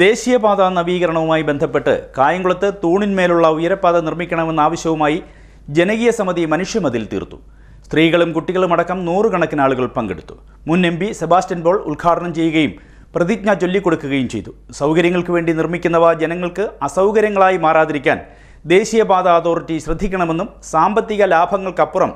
ദേശീയപാത നവീകരണവുമായി ബന്ധപ്പെട്ട് കായംകുളത്ത് തൂണിന്മേലുള്ള ഉയരപ്പാത നിർമ്മിക്കണമെന്ന ആവശ്യവുമായി ജനകീയ സമിതി മനുഷ്യമതിൽ തീർത്തു. സ്ത്രീകളും കുട്ടികളുമടക്കം നൂറുകണക്കിന് ആളുകൾ പങ്കെടുത്തു. മുൻ എം പി സെബാസ്റ്റ്യൻ ബോൾ ഉദ്ഘാടനം ചെയ്യുകയും പ്രതിജ്ഞ ചൊല്ലിക്കൊടുക്കുകയും ചെയ്തു. സൗകര്യങ്ങൾക്ക് വേണ്ടി നിർമ്മിക്കുന്നവ ജനങ്ങൾക്ക് അസൗകര്യങ്ങളായി മാറാതിരിക്കാൻ ദേശീയപാത അതോറിറ്റി ശ്രദ്ധിക്കണമെന്നും സാമ്പത്തിക ലാഭങ്ങൾക്കപ്പുറം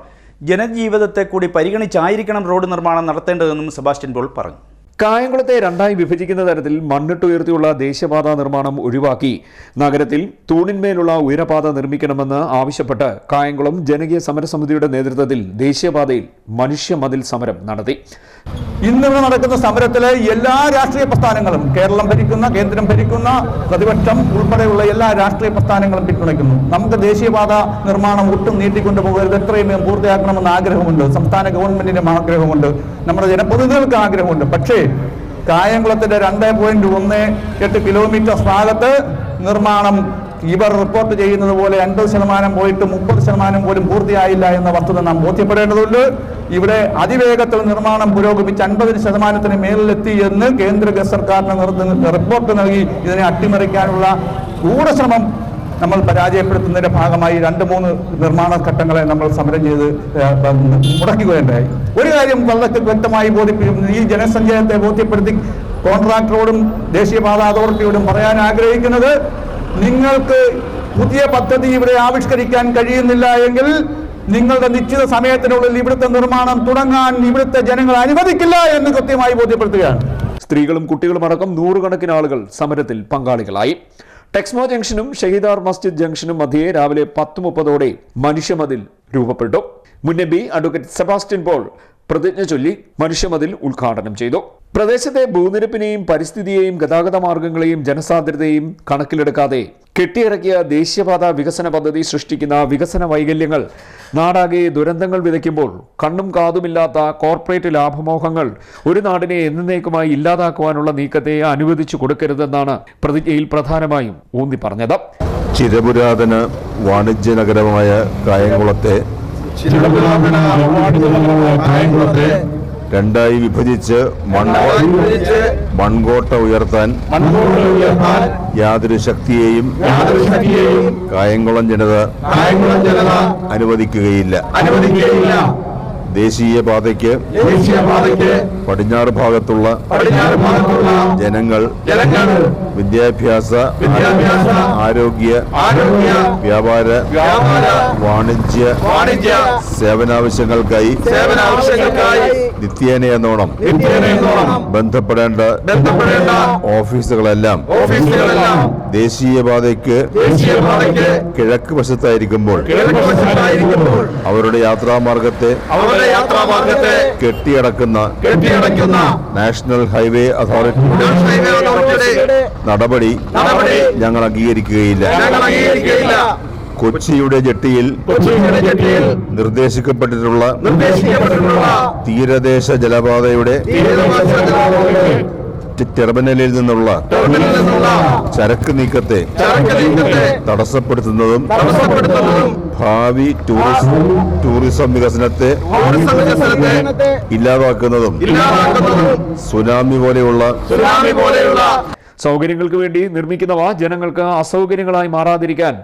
ജനജീവിതത്തെ കൂടി പരിഗണിച്ചായിരിക്കണം റോഡ് നിർമ്മാണം നടത്തേണ്ടതെന്നും സെബാസ്റ്റ്യൻ ബോൾ പറഞ്ഞു. കായംകുളത്തെ രണ്ടായി വിഭജിക്കുന്ന തരത്തിൽ മണ്ണിട്ടുയർത്തിയുള്ള ദേശീയപാത നിർമ്മാണം ഒഴിവാക്കി. നഗരത്തിൽ തൂണിന്മേലുള്ള ഉയരപാത നിർമ്മിക്കണമെന്ന് ആവശ്യപ്പെട്ട് കായംകുളം ജനകീയ സമരസമിതിയുടെ നേതൃത്വത്തിൽ ദേശീയപാതയിൽ മനുഷ്യമതിൽ സമരം നടത്തി. ഇന്നിവിടെ നടക്കുന്ന സമരത്തിലെ എല്ലാ രാഷ്ട്രീയ പ്രസ്ഥാനങ്ങളും കേരളം ഭരിക്കുന്ന കേന്ദ്രം ഭരിക്കുന്ന പ്രതിപക്ഷം ഉൾപ്പെടെയുള്ള എല്ലാ രാഷ്ട്രീയ പ്രസ്ഥാനങ്ങളും പിന്തുണയ്ക്കുന്നു. നമുക്ക് ദേശീയപാത നിർമ്മാണം ഒട്ടും നീട്ടിക്കൊണ്ടു പോകരുത് എത്രയും വേഗം പൂർത്തിയാക്കണമെന്ന് ആഗ്രഹമുണ്ട്. സംസ്ഥാന ഗവൺമെന്റിനും ആഗ്രഹമുണ്ട്. നമ്മുടെ ജനപ്രതിനിധികൾക്ക് ആഗ്രഹമുണ്ട്. പക്ഷേ കായംകുളത്തിന്റെ രണ്ട് പോയിന്റ് ഒന്ന് എട്ട് കിലോമീറ്റർ ഭാഗത്ത് നിർമ്മാണം ഇവർ റിപ്പോർട്ട് ചെയ്യുന്നത് പോലെ അൻപത് ശതമാനം പോയിട്ട് മുപ്പത് ശതമാനം പോലും പൂർത്തിയായില്ല എന്ന വസ്തുത നാം ബോധ്യപ്പെടേണ്ടതുണ്ട്. ഇവിടെ അതിവേഗത്തിൽ നിർമ്മാണം പുരോഗമിച്ച് അൻപത് ശതമാനത്തിന് മേളിലെത്തി എന്ന് കേന്ദ്ര സർക്കാരിന് റിപ്പോർട്ട് നൽകി. ഇതിനെ അട്ടിമറിക്കാനുള്ള ഊടശ്രമം നമ്മൾ പരാജയപ്പെടുത്തുന്നതിന്റെ ഭാഗമായി രണ്ട് മൂന്ന് നിർമ്മാണ ഘട്ടങ്ങളെ നമ്മൾ സമരം ചെയ്ത് മുടക്കുകയുണ്ടായി. ഒരു കാര്യം വളരെ വ്യക്തമായി ബോധിപ്പിക്കുന്നു. ഈ ജനസഞ്ചയത്തെ ബോധ്യപ്പെടുത്തി കോൺട്രാക്ടറോടും ദേശീയപാത അതോറിറ്റിയോടും പറയാൻ ആഗ്രഹിക്കുന്നത് നിങ്ങൾക്ക് പുതിയ പദ്ധതി ഇവിടെ ആവിഷ്കരിക്കാൻ കഴിയുന്നില്ല എങ്കിൽ നിങ്ങളുടെ നിശ്ചിത സമയത്തിനുള്ളിൽ ഇവിടുത്തെ നിർമ്മാണം തുടങ്ങാൻ ഇവിടുത്തെ ജനങ്ങൾ അനുവദിക്കില്ല എന്ന് കൃത്യമായി ബോധ്യപ്പെടുത്തുകയാണ്. സ്ത്രീകളും കുട്ടികളും അടക്കം നൂറുകണക്കിന് ആളുകൾ സമരത്തിൽ പങ്കാളികളായി. ടെക്സ്മോ ജംഗ്ഷനും ഷഹീദാർ മസ്ജിദ് ജംഗ്ഷനും മധ്യേ രാവിലെ പത്ത് മുപ്പതോടെ മനുഷ്യമതിൽ രൂപപ്പെട്ടു. മുൻ അഡ്വക്കേറ്റ് സെബാസ്റ്റ്യൻ പോൾ പ്രതിജ്ഞ ചൊല്ലി മനുഷ്യമതിൽ ഉദ്ഘാടനം ചെയ്തു. പ്രദേശത്തെ ഭൂനിരപ്പിനെയും പരിസ്ഥിതിയെയും ഗതാഗത മാർഗങ്ങളെയും ജനസാന്ദ്രതയെയും കണക്കിലെടുക്കാതെ കെട്ടിയിറക്കിയ ദേശീയപാത വികസന പദ്ധതി സൃഷ്ടിക്കുന്ന വികസന വൈകല്യങ്ങൾ നാടാകെ ദുരന്തങ്ങൾ വിതയ്ക്കുമ്പോൾ കണ്ണും കാതുമില്ലാത്ത കോർപ്പറേറ്റ് ലാഭമോഹങ്ങൾ ഒരു നാടിനെ എന്നേക്കുമായി ഇല്ലാതാക്കുവാനുള്ള നീക്കത്തെ അനുവദിച്ചു കൊടുക്കരുതെന്നാണ് പ്രതിജ്ഞയിൽ പ്രധാനമായും ഊന്നി പറഞ്ഞത് ചിരപുരാതന വാണിജ്യ നഗരമായ കായംകുളത്തെ രണ്ടായി വിഭജിച്ച് മൺകോ- മൺകോട്ട ഉയർത്താൻ യാതൊരു ശക്തിയെയും കായംകുളം ജനത അനുവദിക്കുകയില്ല. ദേശീയ ദേശീയപാതയ്ക്ക് പടിഞ്ഞാറ് ഭാഗത്തുള്ള ജനങ്ങൾ വിദ്യാഭ്യാസ ആരോഗ്യ വ്യാപാര വാണിജ്യ വാണിജ്യ സേവനാവശ്യങ്ങൾക്കായി നിത്യേന എന്നോണം ബന്ധപ്പെടേണ്ട ഓഫീസുകളെല്ലാം ദേശീയപാതയ്ക്ക് കിഴക്ക് വശത്തായിരിക്കുമ്പോൾ അവരുടെ യാത്രാമാർഗത്തെ കെട്ടിയടക്കുന്ന നാഷണൽ ഹൈവേ അതോറിറ്റി നടപടി ഞങ്ങൾ അംഗീകരിക്കുകയില്ല. കൊച്ചിയുടെ ജെട്ടിയിൽ നിർദ്ദേശിക്കപ്പെട്ടിട്ടുള്ള തീരദേശ ജലപാതയുടെ ടെർമിനലിൽ നിന്നുള്ള ചരക്ക് നീക്കത്തെ തടസ്സപ്പെടുത്തുന്നതും ഭാവി ടൂറിസം ടൂറിസം വികസനത്തെ ഇല്ലാതാക്കുന്നതും സുനാമി പോലെയുള്ള സൗകര്യങ്ങൾക്ക് വേണ്ടി നിർമ്മിക്കുന്നവ ജനങ്ങൾക്ക് അസൗകര്യങ്ങളായി മാറാതിരിക്കാൻ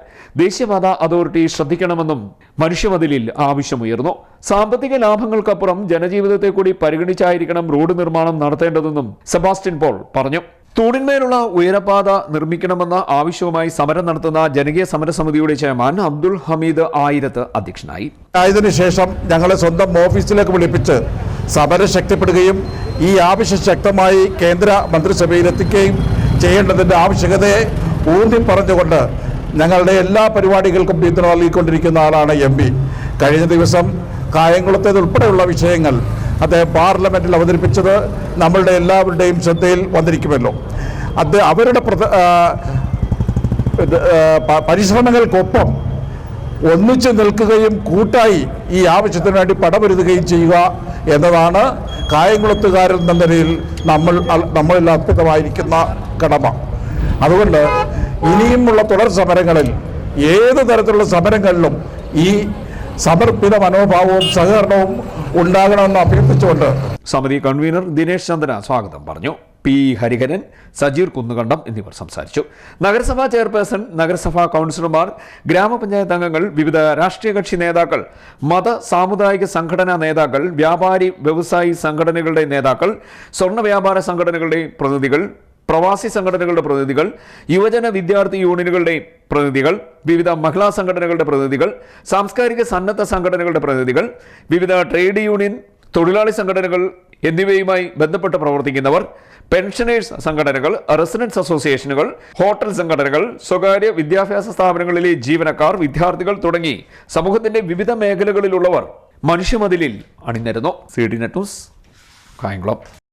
ദേശീയപാത അതോറിറ്റി ശ്രദ്ധിക്കണമെന്നും മനുഷ്യമതിലിൽ ആവശ്യമുയർന്നു. സാമ്പത്തിക ലാഭങ്ങൾക്കപ്പുറം ജനജീവിതത്തെ കൂടി പരിഗണിച്ചായിരിക്കണം റോഡ് നിർമ്മാണം നടത്തേണ്ടതെന്നും സെബാസ്റ്റ്യൻ പോൾ പറഞ്ഞു. തൂണിന്മേലുള്ള ഉയരപാത നിർമ്മിക്കണമെന്ന ആവശ്യവുമായി സമരം നടത്തുന്ന ജനകീയ സമരസമിതിയുടെ ചെയർമാൻ അബ്ദുൾ ഹമീദ് ആയിരത്ത് അധ്യക്ഷനായി. ആയതിനു ശേഷം ഞങ്ങളെ സ്വന്തം ഓഫീസിലേക്ക് വിളിപ്പിച്ച് സമരം ശക്തിപ്പെടുകയും ഈ ആവശ്യം ശക്തമായി കേന്ദ്ര മന്ത്രിസഭയിലെത്തിക്കുകയും ചെയ്യേണ്ടതിന്റെ ആവശ്യകതയെ ഊന്നി പറഞ്ഞുകൊണ്ട് ഞങ്ങളുടെ എല്ലാ പരിപാടികൾക്കും പിന്തുണ നൽകിക്കൊണ്ടിരിക്കുന്ന ആളാണ് എം പി. കഴിഞ്ഞ ദിവസം കായംകുളത്തേതുൾപ്പെടെയുള്ള വിഷയങ്ങൾ അദ്ദേഹം പാർലമെന്റിൽ അവതരിപ്പിച്ചത് നമ്മളുടെ എല്ലാവരുടെയും ശ്രദ്ധയിൽ വന്നിരിക്കുമല്ലോ. അത് അവരുടെ പരിശ്രമങ്ങൾക്കൊപ്പം ഒന്നിച്ചു നിൽക്കുകയും കൂട്ടായി ഈ ആവശ്യത്തിന് വേണ്ടി പടമൊരുതുകയും ചെയ്യുക എന്നതാണ് കായംകുളത്തുകാരൻ എന്ന നിലയിൽ നമ്മൾ നമ്മളിൽ അർപ്പിതമായിരിക്കുന്ന കടമ. അതുകൊണ്ട് ഇനിയുമുള്ള തുടർ സമരങ്ങളിൽ ഏത് തരത്തിലുള്ള സമരങ്ങളിലും ഈ സമർപ്പിത മനോഭാവവും സഹകരണവും ഉണ്ടാകണമെന്ന് അഭ്യർത്ഥിച്ചുകൊണ്ട് സമിതി കൺവീനർ ദിനേശ് ചന്ദ്ര സ്വാഗതം പറഞ്ഞു. പി ഹരിഹരൻ സജീർ കുന്നുകണ്ടം എന്നിവർ സംസാരിച്ചു. നഗരസഭാ ചെയർപേഴ്സൺ നഗരസഭാ കൗൺസിലർമാർ ഗ്രാമപഞ്ചായത്ത് അംഗങ്ങൾ വിവിധ രാഷ്ട്രീയ കക്ഷി നേതാക്കൾ മത സാമുദായിക സംഘടനാ നേതാക്കൾ വ്യാപാരി വ്യവസായി സംഘടനകളുടെ നേതാക്കൾ സ്വർണ വ്യാപാര സംഘടനകളുടെ പ്രതിനിധികൾ പ്രവാസി സംഘടനകളുടെ പ്രതിനിധികൾ യുവജന വിദ്യാർത്ഥി യൂണിയനുകളുടെ പ്രതിനിധികൾ വിവിധ മഹിളാ സംഘടനകളുടെ പ്രതിനിധികൾ സാംസ്കാരിക സന്നദ്ധ സംഘടനകളുടെ പ്രതിനിധികൾ വിവിധ ട്രേഡ് യൂണിയൻ തൊഴിലാളി സംഘടനകൾ എന്നിവയുമായി ബന്ധപ്പെട്ട് പ്രവർത്തിക്കുന്നവർ പെൻഷനേഴ്സ് സംഘടനകൾ റെസിഡൻസ് അസോസിയേഷനുകൾ ഹോട്ടൽ സംഘടനകൾ സ്വകാര്യ വിദ്യാഭ്യാസ സ്ഥാപനങ്ങളിലെ ജീവനക്കാർ വിദ്യാർത്ഥികൾ തുടങ്ങി സമൂഹത്തിന്റെ വിവിധ മേഖലകളിലുള്ളവർ മനുഷ്യമതിലിൽ അണിനിരുന്നു. C D net news Kayamkulam.